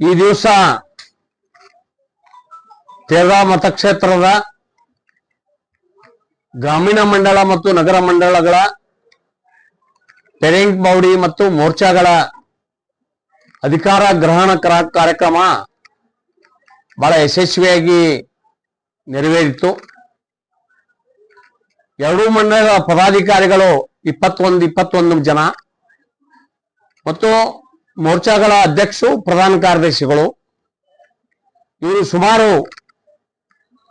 ಈ ದಿವಸ ತೇರಾ ಮತಕ್ಷೇತ್ರದ ಗ್ರಾಮೀಣ ಮಂಡಳ ಮತ್ತು ನಗರ ಮಂಡಳಗಳ ಪೆರಿಂಗ್ ಬೌಡಿ ಮತ್ತು ಮೋರ್ಚಾಗಳ ಅಧಿಕಾರ ಗ್ರಹಣ ಕರ- ಕಾರ್ಯಕ್ರಮ ಬಹಳ ಯಶಸ್ವಿಯಾಗಿ ನೆರವೇರಿತು. ಎರಡೂ ಮಂಡಳಗಳ ಪದಾಧಿಕಾರಿಗಳು ಇಪ್ಪತ್ತೊಂದು ಇಪ್ಪತ್ತೊಂದು ಜನ. ಮತ್ತು ಮೋರ್ಚಾಗಳ ಅಧ್ಯಕ್ಷರು, ಪ್ರಧಾನ ಕಾರ್ಯದರ್ಶಿಗಳು. ಇವರು ಸುಮಾರು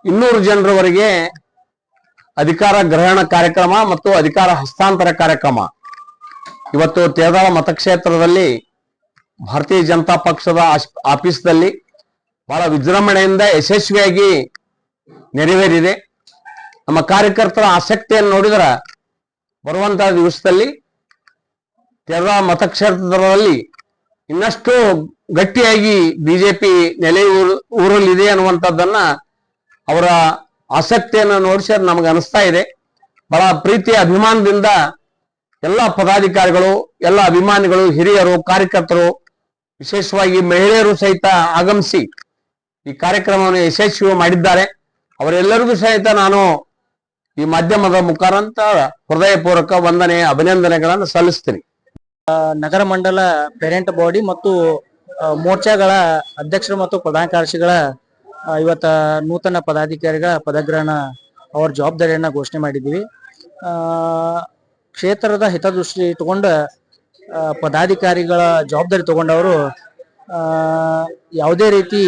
ಇನ್ನೂರು ಜನರವರೆಗೆ ಅಧಿಕಾರ ಗ್ರಹಣ ಕಾರ್ಯಕ್ರಮ ಮತ್ತು ಅಧಿಕಾರ ಹಸ್ತಾಂತರ ಕಾರ್ಯಕ್ರಮ. ಇವತ್ತು ತೇದಾಳ ಮತಕ್ಷೇತ್ರದಲ್ಲಿ ಭಾರತೀಯ ಜನತಾ ಪಕ್ಷದ ಆಫೀಸ್ದಲ್ಲಿ ಬಹಳ ವಿಜೃಂಭಣೆಯಿಂದ ಯಶಸ್ವಿಯಾಗಿ ನೆರವೇರಿದೆ. ನಮ್ಮ ಕಾರ್ಯಕರ್ತರ ಆಸಕ್ತಿಯನ್ನು ನೋಡಿದ್ರೆ ಬರುವಂತಹ ದಿವಸದಲ್ಲಿ ಕೇರಳ ಮತಕ್ಷೇತ್ರದಲ್ಲಿ ಇನ್ನಷ್ಟು ಗಟ್ಟಿಯಾಗಿ ಬಿಜೆಪಿ ನೆಲೆ ಊರು- ಊರಲ್ಲಿದೆ ಅನ್ನುವಂಥದ್ದನ್ನ ಅವರ ಆಸಕ್ತಿಯನ್ನು ನೋಡಿಸಿ ನಮಗೆ ಅನಿಸ್ತಾ ಇದೆ. ಬಹಳ ಪ್ರೀತಿ ಅಭಿಮಾನದಿಂದ ಎಲ್ಲ ಪದಾಧಿಕಾರಿಗಳು, ಎಲ್ಲ ಅಭಿಮಾನಿಗಳು, ಹಿರಿಯರು, ಕಾರ್ಯಕರ್ತರು, ವಿಶೇಷವಾಗಿ ಮಹಿಳೆಯರು ಸಹಿತ ಆಗಮಿಸಿ ಈ ಕಾರ್ಯಕ್ರಮವನ್ನು ಯಶಸ್ವಿ ಮಾಡಿದ್ದಾರೆ. ಅವರೆಲ್ಲರಿಗೂ ಸಹಿತ ನಾನು ಈ ಮಾಧ್ಯಮದ ಮುಖಾಂತರ ಹೃದಯಪೂರ್ವಕ ವಂದನೆ ಅಭಿನಂದನೆಗಳನ್ನು ಸಲ್ಲಿಸ್ತೀನಿ. ನಗರ ಮಂಡಲ ಪೇರೆಂಟ್ ಬಾಡಿ ಮತ್ತು ಮೋರ್ಚಾಗಳ ಅಧ್ಯಕ್ಷರು ಮತ್ತು ಪ್ರಧಾನ ಕಾರ್ಯದರ್ಶಿಗಳ ಇವತ್ತ ನೂತನ ಪದಾಧಿಕಾರಿಗಳ ಪದಗ್ರಹಣ ಅವರ ಜವಾಬ್ದಾರಿಯನ್ನ ಘೋಷಣೆ ಮಾಡಿದ್ದೀವಿ. ಕ್ಷೇತ್ರದ ಹಿತದೃಷ್ಟಿ ಇಟ್ಟುಕೊಂಡ ಆ, ಪದಾಧಿಕಾರಿಗಳ ಜವಾಬ್ದಾರಿ ತಗೊಂಡವರು ಯಾವುದೇ ರೀತಿ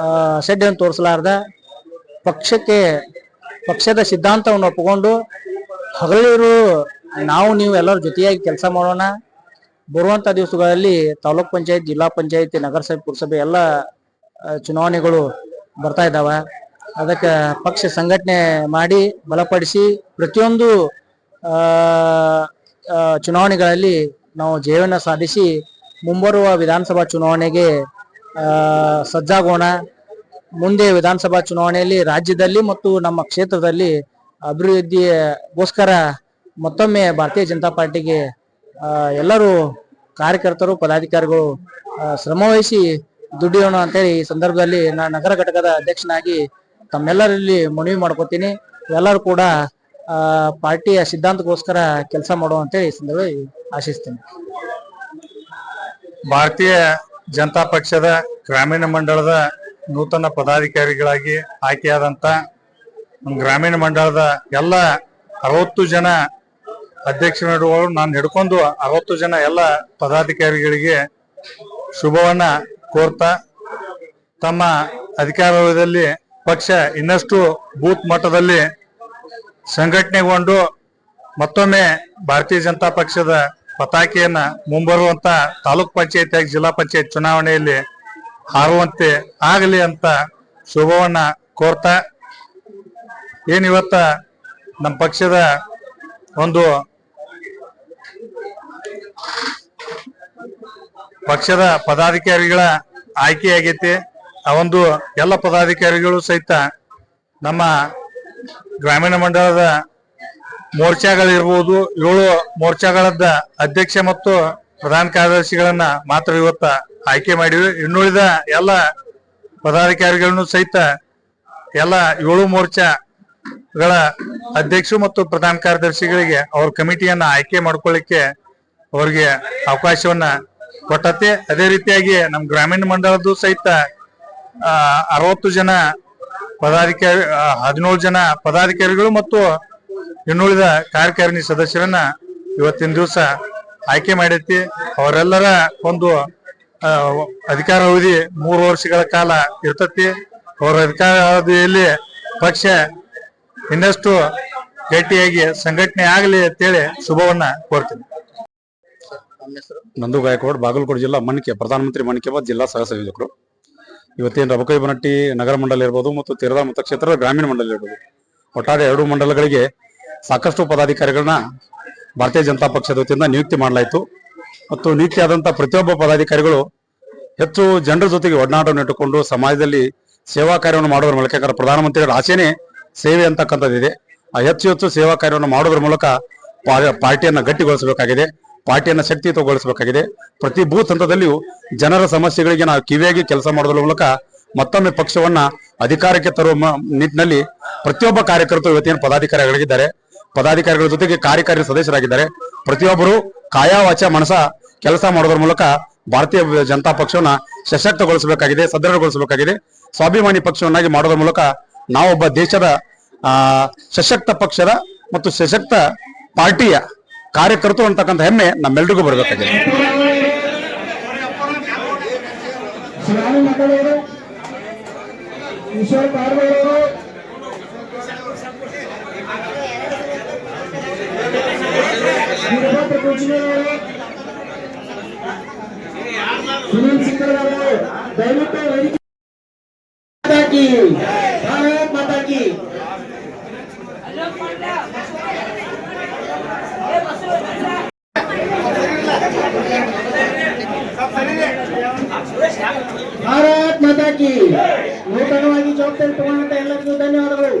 ಅಸಡ್ಡೆಯನ್ನು ತೋರಿಸಲಾರ್ದ ಪಕ್ಷಕ್ಕೆ ಪಕ್ಷದ ಸಿದ್ಧಾಂತವನ್ನು ಒಪ್ಪಿಕೊಂಡು ಹಗಲಿರು ನಾವು ನೀವು ಎಲ್ಲರೂ ಜೊತೆಯಾಗಿ ಕೆಲಸ ಮಾಡೋಣ. ಬರುವಂತ ದಿವಸಗಳಲ್ಲಿ ತಾಲೂಕ್ ಪಂಚಾಯತ್, ಜಿಲ್ಲಾ ಪಂಚಾಯತಿ, ನಗರಸಭೆ, ಪುರಸಭೆ ಎಲ್ಲ ಚುನಾವಣೆಗಳು ಬರ್ತಾ ಇದ್ದಾವೆ. ಅದಕ್ಕೆ ಪಕ್ಷ ಸಂಘಟನೆ ಮಾಡಿ ಬಲಪಡಿಸಿ ಪ್ರತಿಯೊಂದು ಚುನಾವಣೆಗಳಲ್ಲಿ ನಾವು ಜಯವನ್ನ ಸಾಧಿಸಿ ಮುಂಬರುವ ವಿಧಾನಸಭಾ ಚುನಾವಣೆಗೆ ಸಜ್ಜಾಗೋಣ. ಮುಂದೆ ವಿಧಾನಸಭಾ ಚುನಾವಣೆಯಲ್ಲಿ ರಾಜ್ಯದಲ್ಲಿ ಮತ್ತು ನಮ್ಮ ಕ್ಷೇತ್ರದಲ್ಲಿ ಅಭಿವೃದ್ಧಿಗೋಸ್ಕರ ಮತ್ತೊಮ್ಮೆ ಭಾರತೀಯ ಜನತಾ ಪಾರ್ಟಿಗೆ ಎಲ್ಲರೂ ಕಾರ್ಯಕರ್ತರು, ಪದಾಧಿಕಾರಿಗಳು ಶ್ರಮವಹಿಸಿ ದುಡಿಯೋಣ ಅಂತೇಳಿ ಈ ಸಂದರ್ಭದಲ್ಲಿ ನಾನು ನಗರ ಘಟಕದ ಅಧ್ಯಕ್ಷನಾಗಿ ತಮ್ಮೆಲ್ಲರಲ್ಲಿ ಮನವಿ ಮಾಡ್ಕೊತೀನಿ. ಎಲ್ಲರೂ ಕೂಡ ಪಾರ್ಟಿಯ ಸಿದ್ಧಾಂತಕ್ಕೋಸ್ಕರ ಕೆಲಸ ಮಾಡುವ ಅಂತೇಳಿ ಈ ಸಂದರ್ಭದಲ್ಲಿ ಆಶಿಸ್ತೀನಿ. ಭಾರತೀಯ ಜನತಾ ಪಕ್ಷದ ಗ್ರಾಮೀಣ ಮಂಡಳದ ನೂತನ ಪದಾಧಿಕಾರಿಗಳಾಗಿ ಆಯ್ಕೆಯಾದಂತ ಗ್ರಾಮೀಣ ಮಂಡಳದ ಎಲ್ಲ ಅರವತ್ತು ಜನ ಅಧ್ಯಕ್ಷರು ನಾನು ಹಿಡ್ಕೊಂಡು ಅರವತ್ತು ಜನ ಎಲ್ಲ ಪದಾಧಿಕಾರಿಗಳಿಗೆ ಶುಭವನ್ನ ಕೋರ್ತಾ ತಮ್ಮ ಅಧಿಕಾರದಲ್ಲಿ ಪಕ್ಷ ಇನ್ನಷ್ಟು ಬೂತ್ ಮಟ್ಟದಲ್ಲಿ ಸಂಘಟನೆಗೊಂಡು ಮತ್ತೊಮ್ಮೆ ಭಾರತೀಯ ಜನತಾ ಪಕ್ಷದ ಪತಾಕೆಯನ್ನ ಮುಂಬರುವಂತ ತಾಲೂಕ್ ಪಂಚಾಯತ್ ಜಿಲ್ಲಾ ಪಂಚಾಯತ್ ಚುನಾವಣೆಯಲ್ಲಿ ಹಾರುವಂತೆ ಆಗಲಿ ಅಂತ ಶುಭವನ್ನ ಕೋರ್ತಾ, ಏನಿವತ್ತ ನಮ್ಮ ಪಕ್ಷದ ಒಂದು ಪಕ್ಷದ ಪದಾಧಿಕಾರಿಗಳ ಆಯ್ಕೆಯಾಗೈತಿ. ಆ ಒಂದು ಎಲ್ಲ ಪದಾಧಿಕಾರಿಗಳು ಸಹಿತ ನಮ್ಮ ಗ್ರಾಮೀಣ ಮಂಡಲದ ಮೋರ್ಚಾಗಳಿರ್ಬೋದು, ಏಳು ಮೋರ್ಚಾಗಳದ ಅಧ್ಯಕ್ಷ ಮತ್ತು ಪ್ರಧಾನ ಕಾರ್ಯದರ್ಶಿಗಳನ್ನ ಮಾತ್ರ ಇವತ್ತ ಆಯ್ಕೆ ಮಾಡಿವಿ. ಇನ್ನುಳಿದ ಎಲ್ಲ ಪದಾಧಿಕಾರಿಗಳನ್ನು ಸಹಿತ ಎಲ್ಲ ಏಳು ಮೋರ್ಚಾಗಳ ಅಧ್ಯಕ್ಷರು ಮತ್ತು ಪ್ರಧಾನ ಕಾರ್ಯದರ್ಶಿಗಳಿಗೆ ಅವ್ರ ಕಮಿಟಿಯನ್ನ ಆಯ್ಕೆ ಮಾಡ್ಕೊಳ್ಳಿಕ್ಕೆ ಅವ್ರಿಗೆ ಅವಕಾಶವನ್ನ ಕೊಟ್ಟತೆ. ಅದೇ ರೀತಿಯಾಗಿ ನಮ್ಮ ಗ್ರಾಮೀಣ ಮಂಡಲದ್ದು ಸಹಿತ ಅರವತ್ತು ಜನ ಪದಾಧಿಕಾರಿ ಹದಿನೇಳು ಜನ ಪದಾಧಿಕಾರಿಗಳು ಮತ್ತು ಇನ್ನುಳಿದ ಕಾರ್ಯಕಾರಿಣಿ ಸದಸ್ಯರನ್ನ ಇವತ್ತಿನ ದಿವಸ ಆಯ್ಕೆ ಮಾಡೈತಿ ಅವರೆಲ್ಲರ ಒಂದು ಅಧಿಕಾರ ಅವಧಿ ಮೂರು ವರ್ಷಗಳ ಕಾಲ ಇರ್ತತಿ. ಅವರ ಅಧಿಕಾರ ಅವಧಿಯಲ್ಲಿ ಪಕ್ಷ ಇನ್ನಷ್ಟು ಗಟ್ಟಿಯಾಗಿ ಸಂಘಟನೆ ಆಗಲಿ ಅಂತೇಳಿ ಶುಭವನ್ನ ಕೋರ್ತೀನಿ. ನಂದು ಗಾಯಕವಾಡ್ ಬಾಗಲಕೋಟೆ ಜಿಲ್ಲಾ ಮಣಿಕೆ, ಪ್ರಧಾನಮಂತ್ರಿ ಮಣಿಕೆ ಬಾದ್ ಜಿಲ್ಲಾ ಸಹ ಸಂಯೋಜಕರು. ಇವತ್ತೇನು ರಬಕೈ ಬನಟ್ಟಿ ನಗರ ಮಂಡಲ ಇರ್ಬೋದು ಮತ್ತು ತೀರದ ಮತಕ್ಷೇತ್ರ ಗ್ರಾಮೀಣ ಮಂಡಲ ಇರ್ಬೋದು. ಒಟ್ಟಾರೆ ಎರಡು ಮಂಡಲಗಳಿಗೆ ಸಾಕಷ್ಟು ಪದಾಧಿಕಾರಿಗಳನ್ನ ಭಾರತೀಯ ಜನತಾ ಪಕ್ಷದ ವತಿಯಿಂದ ನಿಯುಕ್ತಿ ಮಾಡಲಾಯಿತು. ಮತ್ತು ನೀತಿಯಾದಂಥ ಪ್ರತಿಯೊಬ್ಬ ಪದಾಧಿಕಾರಿಗಳು ಹೆಚ್ಚು ಜನರ ಜೊತೆಗೆ ಒಡನಾಟವನ್ನು ಇಟ್ಟುಕೊಂಡು ಸಮಾಜದಲ್ಲಿ ಸೇವಾ ಕಾರ್ಯವನ್ನು ಮಾಡುವ ಮೂಲಕ, ಯಾಕಂದ್ರೆ ಪ್ರಧಾನಮಂತ್ರಿಗಳ ಆಸೆನೇ ಸೇವೆ ಅಂತಕ್ಕಂಥದ್ದಿದೆ ಆ ಹೆಚ್ಚು ಹೆಚ್ಚು ಸೇವಾ ಕಾರ್ಯವನ್ನು ಮಾಡೋದ್ರ ಮೂಲಕ ಪಾರ್ಟಿಯನ್ನು ಗಟ್ಟಿಗೊಳಿಸಬೇಕಾಗಿದೆ, ಪಾರ್ಟಿಯನ್ನು ಶಕ್ತಿಯುತಗೊಳಿಸಬೇಕಾಗಿದೆ. ಪ್ರತಿ ಬೂತ್ ಹಂತದಲ್ಲಿಯೂ ಜನರ ಸಮಸ್ಯೆಗಳಿಗೆ ನಾವು ಕಿವಿಯಾಗಿ ಕೆಲಸ ಮಾಡೋದ್ರ ಮೂಲಕ ಮತ್ತೊಮ್ಮೆ ಪಕ್ಷವನ್ನ ಅಧಿಕಾರಕ್ಕೆ ತರುವ ನಿಟ್ಟಿನಲ್ಲಿ ಪ್ರತಿಯೊಬ್ಬ ಕಾರ್ಯಕರ್ತರು ಇವತ್ತಿನ ಪದಾಧಿಕಾರಿಗಳಿದ್ದಾರೆ ಪದಾಧಿಕಾರಿಗಳ ಜೊತೆಗೆ ಕಾರ್ಯಕಾರಿ ಸದಸ್ಯರಾಗಿದ್ದಾರೆ. ಪ್ರತಿಯೊಬ್ಬರು ಕಾಯ ವಾಚ ಮನಸ ಕೆಲಸ ಮಾಡೋದ್ರ ಮೂಲಕ ಭಾರತೀಯ ಜನತಾ ಪಕ್ಷವನ್ನ ಸಶಕ್ತಗೊಳಿಸಬೇಕಾಗಿದೆ, ಸದೃಢಗೊಳಿಸಬೇಕಾಗಿದೆ. ಸ್ವಾಭಿಮಾನಿ ಪಕ್ಷವನ್ನಾಗಿ ಮಾಡೋದ್ರ ಮೂಲಕ ನಾವೊಬ್ಬ ದೇಶದ ಸಶಕ್ತ ಪಕ್ಷದ ಮತ್ತು ಸಶಕ್ತ ಪಾರ್ಟಿಯ ಕಾರ್ಯಕರ್ತರು ಅಂತಕ್ಕಂಥ ಹೆಮ್ಮೆ ನಮ್ಮೆಲ್ರಿಗೂ ಬರಬೇಕಾಗಿದೆ. ಮಕ್ಕಳವರು ಈಶ್ವರ ಪಾರ್ವಳವರು ವೀರಭದ್ರ ಕುಂಚಿನವರು ಸುನೀಲ್ ಸಿಂಗರವರು ದಯವಿಟ್ಟು ವೇದಿಕೆ ಮಾತಾ ಕಿ ಭಾರತ್ ಮಾತಾ ಕಿ ಭಾರತ್ ಮಾತಾ ಕಿ ನೂತನವಾಗಿ ಜವಾಬ್ದಾರಿ ತಗೊಂಡಂತ ಎಲ್ಲರಿಗೂ ಧನ್ಯವಾದಗಳು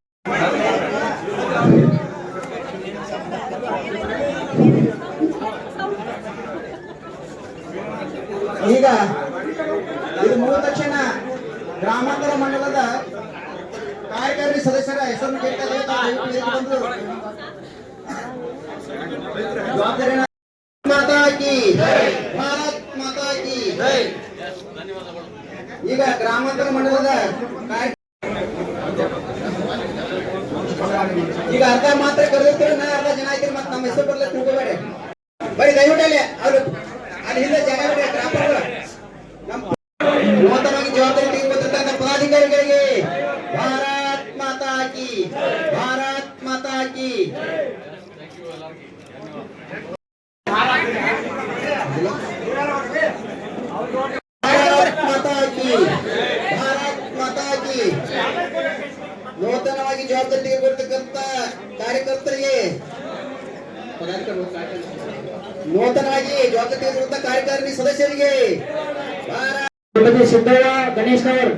ಈಗ ಇದು ಮುಗಿದ ತಕ್ಷಣ ಗ್ರಾಮಾಂತರ ಮಂಡಲದ ಕಾರ್ಯಕಾರಿ ಸದಸ್ಯರ ಹೆಸರನ್ನು ಕೇಳ್ತಾ ಇದ್ದೇವೆ. ತಾವು ದಯವಿಟ್ಟು ಎದ್ದು ಬಂದು ಜವಾಬ್ದಾರಿಯನ್ನ ಮಾತಾ ಕಿ ಭಾರತ್ ಮಾತಾ ಕಿ ಈಗ ಗ್ರಾಮಾಂತರ ಮಂಡಲದ ಈಗ ಅರ್ಧ ಮಾತ್ರ ಕರೆದಿರ್ತೀರ ನಾ ಅರ್ಧ ಜನ ಆಯ್ತೀರಿ ಮತ್ತೆ ನಮ್ಮ ಹೆಸರು ಬರ್ಲಿಕ್ಕೆ ತಿಳ್ಕೊಬೇಡಿ. ಬರೀ ದಯವಿಟ್ಟು ಅಲ್ಲಿ ಅವ್ರು ಅಲ್ಲಿ ಹಿಂದೆ ಜಾಗ ಬಿಡಿ ಗ್ರಾಮಗಳು ನಮ್ಮ ನೂತನವಾಗಿ ಜವಾಬ್ದಾರಿ ಪದಾಧಿಕಾರಿಗಳಿಗೆ ಭಾರತ್ ಮಾತಾ ಕಿ ಭಾರತ್ ಮಾತಾ ಕಿ ಭಾರತ್ ಮಾತಾ ಕಿ ಭಾರತ್ ಮಾತಾ ಕಿ ನೂತನವಾಗಿ ಜವಾಬ್ದಾರಿ ತೆಗೆದುಕೊಳ್ತಕ್ಕಂಥ ಕಾರ್ಯಕರ್ತರಿಗೆ ಪದಾಧಿಕಾರಿಗಳು ನೂತನವಾಗಿ ಜವಾಬ್ದಾರಿ ತೆಗೆದುಕೊಂಡ ಕಾರ್ಯಕಾರಿಣಿ ಸದಸ್ಯರಿಗೆ ಶ್ರೀಮತಿ ಸಿದ್ದಯ್ಯ ಗಣೇಶ್ನವರ್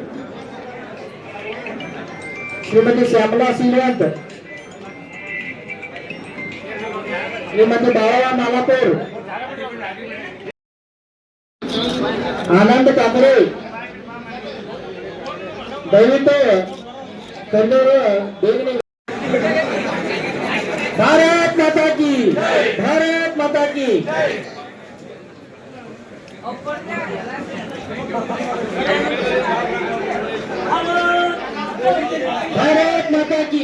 ಶ್ರೀಮತಿ ಶ್ಯಾಮಲಾ ಶ್ರೀವಂತ್ श्रीमंत बाळाराम मालापूर आनंद कांबरे दैवित कंदूर भारत माता की भारत माता की. भारत माता की.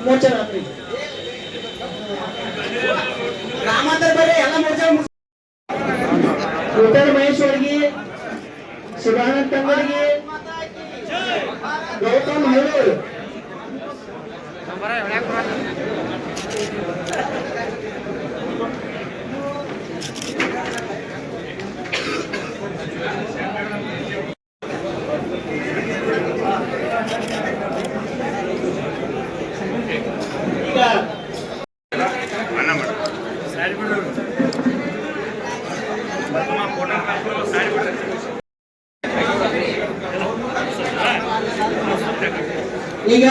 ಮೋರ್ಚಾ ಅಧ್ಯಕ್ಷರಾಗಿ ಮೋರ್ಚಾ ರಾತ್ರಿ ಗ್ರಾಮಾಂತರ ಮೋಚನ ಎಲ್ಲ ಮೋರ್ಚಾ ಕೋಟಲ್ ಮಹೇಶ್ವರ್ಗಿ ಶಿವಾನಂದ್ ತಂಗಡಿಗೆ ಗೌತಮ್ ಹೇಳೂರ್ ಈಗ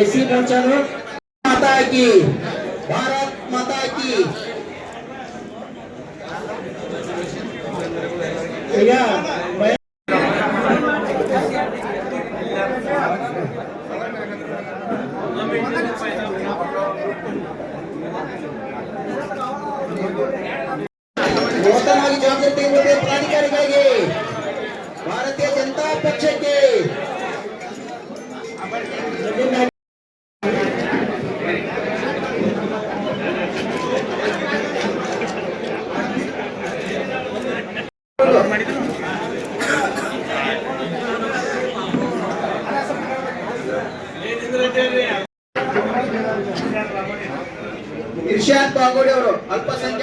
ಎಸಿ ಪಂಚಾನು ಮಾತಾ ಕಿ ಭಾರತ್ ಮಾತಾ ಕಿ. ಈಗ ಇರ್ಷಾದ್ ಬಾಗೋಡಿ ಅವರು ಅಲ್ಪಸಂಖ್ಯಾತ